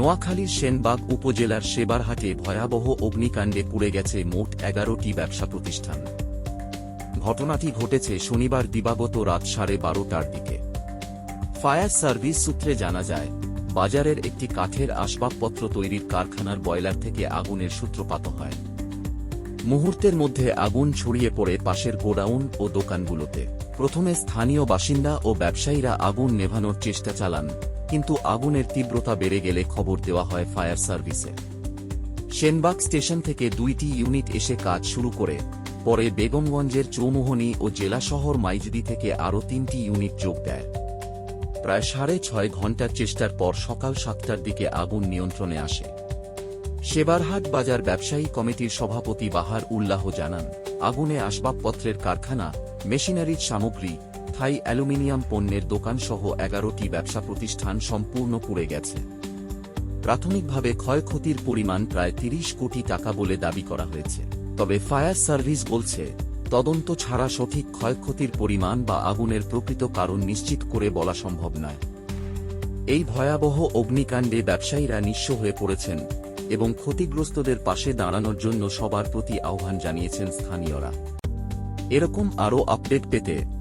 নোয়াখালীর সেনবাগ উপজেলার সেবারহাটে ভয়াবহ অগ্নিকাণ্ডে পুড়ে গেছে মোট এগারোটি ব্যবসা প্রতিষ্ঠান। ঘটনাটি ঘটেছে শনিবার দিবাগত রাত সাড়ে বারোটার দিকে। ফায়ার সার্ভিস সূত্রে জানা যায়, বাজারের একটি কাঠের আসবাবপত্র তৈরির কারখানার বয়লার থেকে আগুনের সূত্রপাত হয়। মুহূর্তের মধ্যে আগুন ছড়িয়ে পড়ে পাশের গোডাউন ও দোকানগুলোতে। প্রথমে স্থানীয় বাসিন্দা ও ব্যবসায়ীরা আগুন নেভানোর চেষ্টা চালান। কিন্তু আগুনের তীব্রতা বেড়ে গেলে খবর দেওয়া হয় ফায়ার সার্ভিসে। সেনবাগ স্টেশন থেকে দুইটি ইউনিট এসে কাজ শুরু করে, পরে বেগমগঞ্জের চৌমোহনী ও জেলা শহর মাইজদি থেকে আরও তিনটি ইউনিট যোগ দেয়। প্রায় সাড়ে ছয় ঘণ্টার চেষ্টার পর সকাল সাতটার দিকে আগুন নিয়ন্ত্রণে আসে। সেবারহাট বাজার ব্যবসায়ী কমিটির সভাপতি বাহার উল্লাহ জানান, আগুনে আসবাবপত্রের কারখানা, মেশিনারির সামগ্রী থাই অ্যালুমিনিয়াম পণ্যের দোকানসহ এগারোটি ব্যবসা প্রতিষ্ঠান সম্পূর্ণ পুড়ে গেছে। প্রাথমিকভাবে ক্ষয়ক্ষতির পরিমাণ প্রায় তিরিশ কোটি টাকা বলে দাবি করা হয়েছে। তবে ফায়ার সার্ভিস বলছে, তদন্ত ছাড়া সঠিক ক্ষয়ক্ষতির পরিমাণ বা আগুনের প্রকৃত কারণ নিশ্চিত করে বলা সম্ভব নয়। এই ভয়াবহ অগ্নিকাণ্ডে ব্যবসায়ীরা নিঃস্ব হয়ে পড়েছেন এবং ক্ষতিগ্রস্তদের পাশে দাঁড়ানোর জন্য সবার প্রতি আহ্বান জানিয়েছেন স্থানীয়রা। এরকম আরও আপডেট পেতে